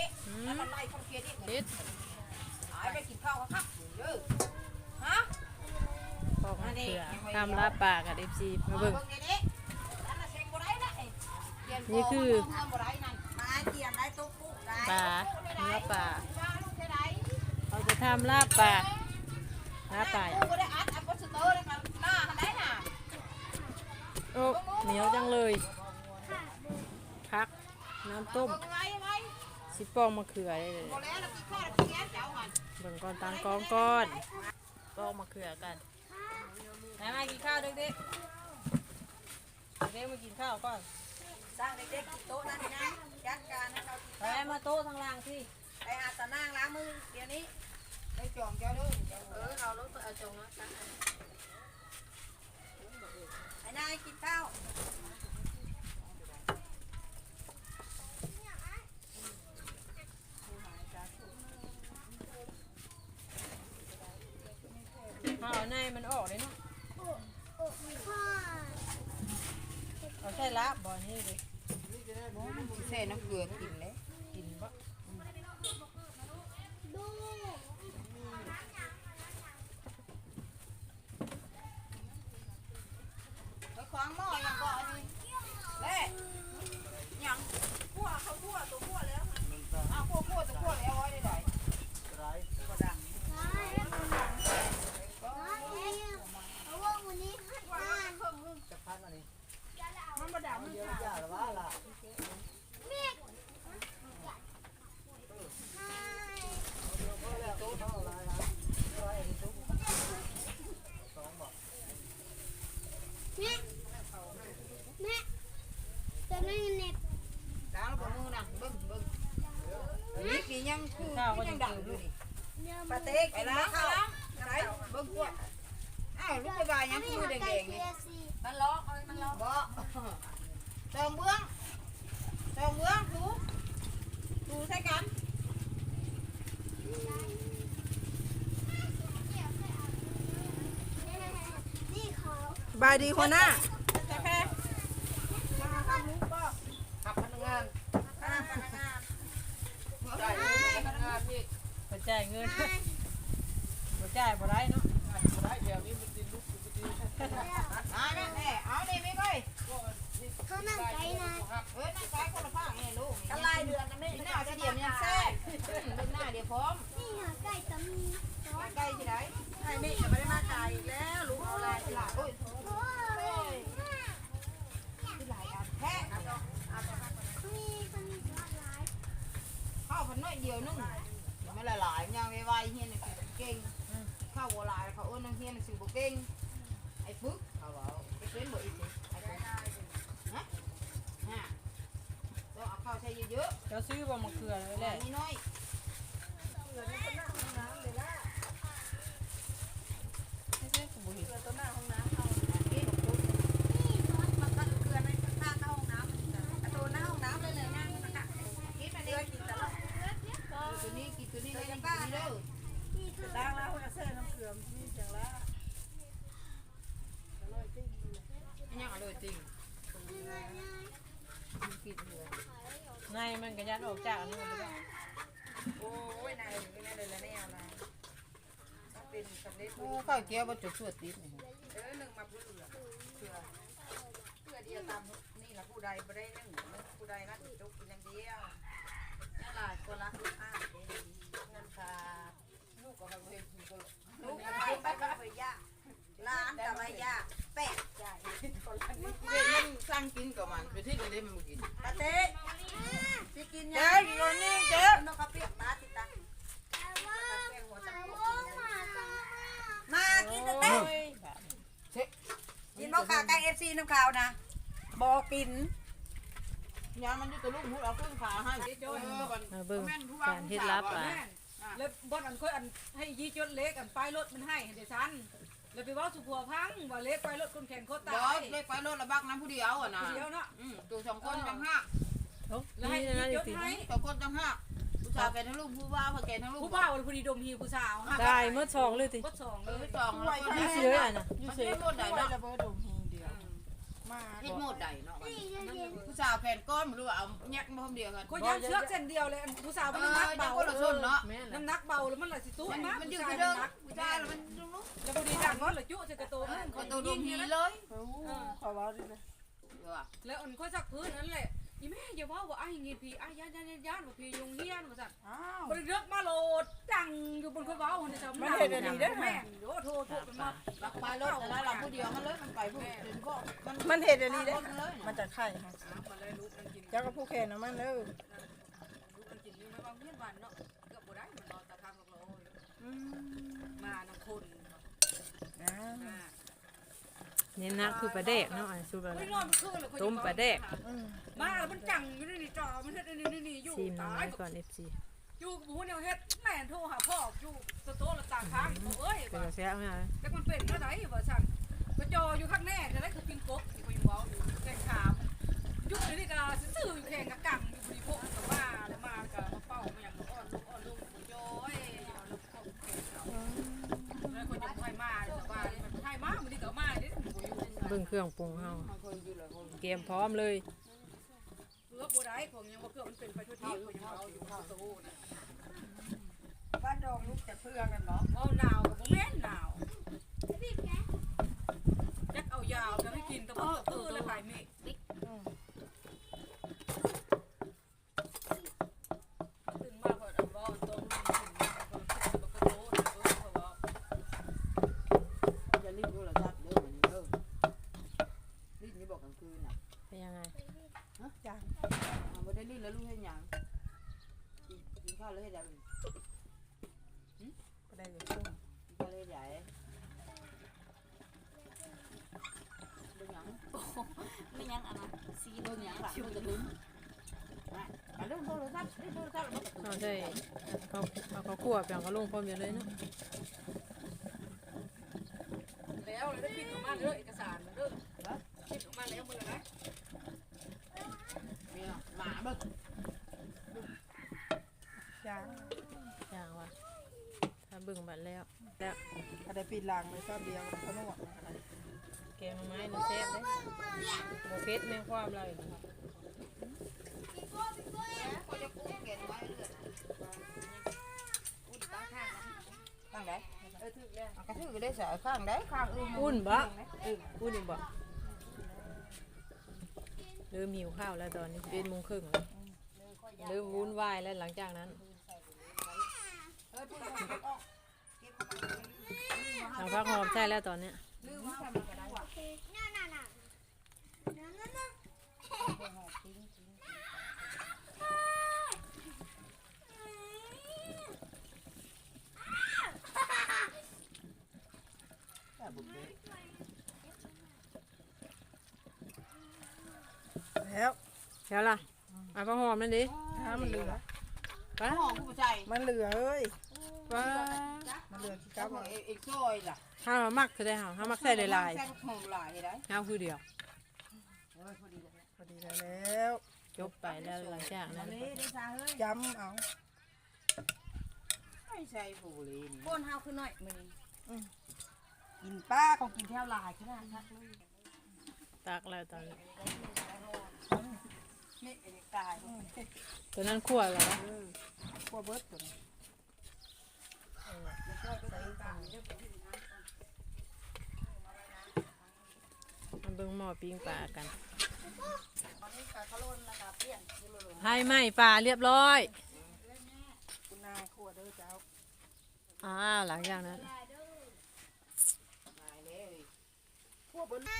นี้อืมแล้วมันไล่คนเกลียดอีกเฮ็ดหายไปกินข้าวครับเด้อฮะปอกมะเขือตามลาปากกับ FC มาเบิ่งเบิ่งนี้นั่นน่ะเซ็งบ่ได้นะเกียนนี่คือเมืองบ่ได้นั่นมาเกียนได้ตุ๊กปุ๊กได้ปลาเนื้อปลาปลาลูกได้เราจะทำลาบปลาลาบปลากูบ่ได้อัดอัดบ่สเตอร์แล้วกันหน้าหันได้น่ะโอ้เหนียวจังเลยพักน้ำต้มเบิ่งไว้ไว้ สิปองมะเขือได้เลยบ่แล้วแล้วกินข้าวแล้วกินแกงเจ้าหันเบิ่งก่อนตังกองก้อนปองมะเขือกันไหนมากินข้าวเด็กๆเด็กๆมากินข้าวก่อนสร้างเด็กๆกินโต๊ะนั่นนะจัดการให้เขากินไปมาโต๊ะทางล่างที่ไปหาตะนางล้างมือเดี๋ยวนี้ไปจองเจ้าเด้อเออเราลงเอาจองนะไอ้นายกินข้าว ข้าวในมันออกเลยเนาะเอาใช่ลาบบ่อนี่ดิใส่น้ำเกลือกินเลยกินบ่ไปขวางหม้อยังก่อนนี่เล่ยังคั่วเขาคั่วตัวคั่วแล้วอ้าวคั่วคั่วตัวคั่วแล้วไว้ได้ไหนก็ดังมันบ่ดังมันขาด จะนั่งเน็ตดังแล้วบ่มือน่ะเบิ่งเบิ่งนี่กี่ยังคือยังดังอยู่นี่เนื้อปาเต้ไปล้างข้ บ่จ่ายเงินบ่จ่ายบ่ได้เนาะได้เดี๋ยวนี้มันดินลุกมันดินอ่าแม่แม่เอาดิไม่ค่อยเขานั่งไกลนะเอ้ยนั่งไก่คนละภาคนี่ลูกกันลายเดือนนะไม่หน้าจะเดียวเนี่ยแซ่เป็นหน้าเดี๋ยวพร้อมนี่หาไก่ตะมีไก่ที่ไหนไอ้นี่จะไม่ได้มาจ่ายอีกแล้วลูกเอาอะไรที่หลังโอ้ย โอ้ย ที่หลายอันแท้ มีคนมีหลากหลาย ข้าวพันน้อยเดียวนึงเดี๋ยวไม่หลายๆยัง ไวๆเฮียนสิบ่เก่งข้าวบัวลายเขาเอิ้นเฮียนสิบ่เก่งไอ้ปึ๊กเขาบอกไอ้เป็นบ่อีกสิไอ้ปึ๊กฮะฮะต้องเอาข้าวใช้เยอะเดี๋ยวซื้อบ่มะเขือเลยๆแหละนี่น้อยไม่ใช่กูบ่เห็น นี่บอกตุ๊ก นี่ซอส มันก็เกลือในข้างเข้าห้องน้ำประตูหน้าห้องน้ำเลยเลยนั่งนะคะกินไปเลยกินตลอดตัวนี้กินตัวนี้เลยบ้านเด้อ นี่คือ ล้างแล้วก็ เส้นน้ำเกลือมีจังละยังอร่อยจริงง่ากินเลยในมันก็ยันออกจากอันนี้บ่ได้โอ้ยนายนายเลยละแนวนะเป็นสำเร็จโอ้ข้าวเกี๊ยวบะจุดสวดติดนี่เออหนึ่งมาเพื่อเพื่อเพื่อเดียวตามนี่ละผู้ใดบ่ได้หนึ่งผู้ใดรักจุกกินอย่างเดียวนี่ล่ะคนละอ้าเงินขาดลูกก็ทำเองลูกก็ไปไปยากร้านกับไป ยากแปะใจคนละนิดเด็กมันสร้างกินกับมันไปที่ไหนได้มันกินปาเต้สิกินยังเจ๊อยู่นี่เจ๊นกกระเปียกมาติดตังมากินเต้กินบ่ขาไก่เอฟซีน้ำขาวนะบ่กินยามันอยู่ตัวลูกหูเอาขึ้นขาให้มาเบิ่งการเฮ็ดลาบปลาแล้วบดอันค่อยอันให้ยี่จดเล็กอันป้ายรถมันให้เห็นแต่ฉัน แล้วไปเว่าสุผัวพังว่าเล็กป้ายรถคนแข่งเขาบ่ตายเล็กไปรถละบักน้ำผู้เดียวอะนะเดียวเนาะอืมตัวสองคนจังห้าโอ้แล้วให้นี่นะยี่นี่จดสิให้สองคนจังห้าผู้ชายแกทั้งลูกผู้ว่าผู้แกทั้งลูกผู้บ่าวพอดีดมฮีผู้สาวได้เมื่อสองเลยติก็สองเอเลอยสองแล้วก็อยู่เฉยอะนะอยู่มันเฉยไม่หมดไหนเนาะ ระเบิดดมฮีเดียว มมาเฮ็ดโมดใดเนาะนี่จะเย็นผู้สาวแผ่นก้อนบ่รู้ว่าเอาแยกมาพร้อมเดียวกันก็ยังเชือกเส้นเดียวเลยอันผู้สาวเอมันน้ำหนักอจะเบาคนละส่วนเนาะแม่นแหละน้ำหนักเบาแล้วมันละสิตู้มันนะมันอยู่ผู้ที่ชายเดิมน้ำหนักผู้ชายแล้วมันดูลูกแล้วพอดีดังมันละจุจะกระโตมันก็ตัวดมหีเลยโอ้ขอเว้าดิเลยเออแล้วอันค่อยสักพื้นนั่นแหละ อีแม่อย่าว่าว่าไอ้เงี้ยพี่ไอ้ย่านย่านย่านย่านว่าพี่ยุงเฮียนว่าสั่นอ้าว บริเลือกมาโหลดดังอยู่บนคนเว้าคนจะมันเห็นอันนี้ได้ไหม แม่โอ้โทษโทษเป็นมารักไปรถแล้วเราผู้เดียวมันเลยมันไปผู้เดียวก็มันมันเห็นอันนี้ได้ มันเลยมันจะไข่ฮะมาเลยลูกมันกินเจ้าก็ผู้แข่งนะมันเด้อลูกมันกินอยู่ในบางเฮียนบ้านเนาะเกือบบ่ได้มันนอนตะคางกับเราอืมมาน้ำคนอ่าอ่า เน้นนักคือปลาแดกเนาะอันสุดแล้วไม่นอนคืนเลยต้มปลาแดกอืมมาแล้วมันจังอยู่ในนี่จอมันเฮ็ดนี่นี่นี่อยู่ซีมน้ตาอยยก่อน FC อยู่กับผู้เนี่ยเฮ็ดแม่นโทรหาพ่ออยู่สโต๊ะละตาค้างเอ้ยเป็นว่ากระแสเอาไงแต่มันเป็นเมื่อไหร่ว่าสั่งก็จออยู่ข้างแน่จะได้คือปิงกบที่เขาอยู่เว้าอยู่แข่งขามยุคนี้ก็ซื่ออยู่แข่งกับกังอยู่บริโภคกับว่าแล้วมาก็มาเป้ามาอย่างอ้อนลูกอ้อนลูกจอยอย่าลูกก็แข่งเขาแล้วคนยังไทยมาแต่ว่าไทยมามันนี่ก็มาเด้อยู่ เบิ่งเครื่องปรุงเฮาเคยอยู่เลยคนเตรียมพร้อมเลยเกือบบ่ได้ของยังบ่เกือบมันเป็นไปทุกที่เขายังเอาอยู่ข้าวตู้นะบ้านดองลูกจะเพื่อกันเนาะเอาหนาวกับบ่แม่นหนาวจักเอายาวจะให้กินตะพุ่ตะพื้แล้วขายเมฆตึงมากกว่าอันบ่ตรงนี้ถึงมากกว่าคนบ่กระโดดเออเพราะว่า จะรีบดูแลทับเด้อมันเด้อรีบนี่บอกกลางคืนน่ะ เป็นยังไง จ้า บ่ได้รีบแล้วลูกเฮ็ดหยังกินข้าวเลยเฮ็ดหยัง ก็ได้อยู่ชุ่ม กินข้าวเลยใหญ่เบิ่งหยัง ไม่ยังอะสี เบิ่งหยังล่ะเบิ่งกระดุมอะอะเรื่องโทรศัพท์เรื่องโทรศัพท์แล้วมันกระ ดุมเอาได้เขาเอาเขาคั่วเปียงเขาลงพร้อมอยู่เลยเนาะแล้วเลยได้ปิดออกมาเด้อเอกสารมาเด้อปิดออกมาแล้วมื้อะนะเนี่ยหมาเบิ่งจ้าอย่างว่าถ้าบิ่งบัดแล้วแล้วก็ได้ปีนหลังเลยซอบเดียวเขนมแกงหน่อไม้หนี่แซ่บเด้บ่เผ็ดแม่ความเรอีก เขาจะปลูกแกนไว้เรื่อยอุ้ยตาข้างนะข้างไหนเออถือแล้วเอา กระถือก็ได้สายข้างไหนข้างอื่นอุ่นบ่อุ่นอีกบ่เริ่มหิวข้าวแล้วตอนนี้เป็นโมงครึ่งแล้วเริ่มวุ่นวายแล้วหลังจากนั้นเออถือแล้วเก็บออกเก็บเข้าไปทางพักหอมใช่แล้วตอนเนี้ย ลืมว่าทำมันก็ได้ว่ะ น่าน่าน่าน่าน่าน่า แต่บุกเด้แล้วแล้วล่ะเอาพักหอมนั่นดิถ้ามันเหลือไปห้องผู้ชายมันเหลือเอ้ยไปมันเหลือกี่กักับบอะเอกซอยล่ะห้ามามักคือได้ห้าห้ามักใส่ได้หลายใส่ห้องหลายได้ห้าคือเดียวเออพอดีเลยพอดีแล้วจบไปแล้วหลังจากนั้นนี่ได้ซาเฮ้ยจำเอาไม่ใช่ผู้เลยโอนเฮาคือน้อยมื้อนี้ กินป้าของกินแถวลายขนาดนั้นเลยตักแล้วตอนนี้นี่เอกตายตัวนั้นคั่วแล้ววะขั้วเบิดตัวนี้มันเบิ่งหม้อปิ้งปลากันให้ไหมปลาเรียบร้อยคุณนายขั้วเด้อเจ้าอ้าวหลังจากนั้น ตายเลยพวกบนล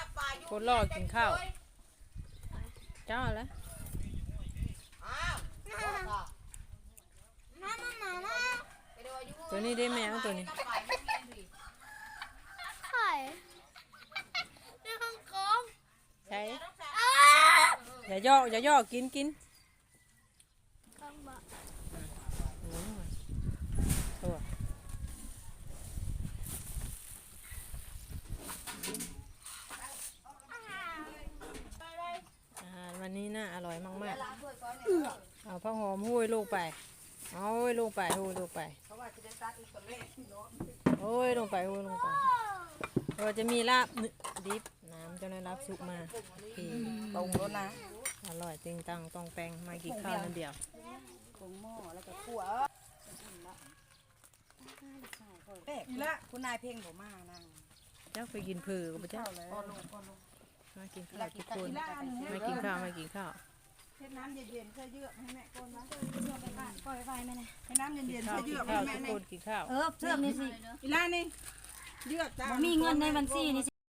าปลาอยู่ คนรอกินข้าว เจ้าแล้วอ้าวมามามามาไปดูอยู่ตัวนี้ได้แมวตัวนี้น้ำปลาไม่เงี้ยสิไข่ในห้องกงใช่อ้าอย่าย่ออย่าย่อกินกิน กงบอก อืมตัว อาหารวันนี้น่าอร่อยมากๆเอาผ้าหอมห้วยลงไปเอาห้วยลงไปห้วยลงไปเพราะว่าจะได้ตัดอีกคนแรกเนาะโอ้ยลงไปโอ้ยลงไปเราจะมีลาบเนื้อดิบนะน้ำเจ้าได้รับสุกมาโอเคปรุงแล้วนะอร่อยจริงตังต้องแปลงมากินข้าวนั่นเดียวปรุงหม้อแล้วก็คั่วเป๊กละคุณนายเพ่งผมมานั่งเจ้าไปกินเผือกับเจ้าพอลงพอลง มากินข้าวทุกคนมากินข้าวมากินข้าวเฮ็ดน้ำเย็นๆเพื่อเยือกให้แม่ก้นวะปล่อยไฟไหมเนี่ยให้น้ำเย็นๆข้าเพื่วอกิเยืนอกข้าให้วแม่ทุกนี่คนกินข้าวเออเสื้อมีสิอีล่านี่เยือกจ้าบ่มีเงินในบัญชีนี่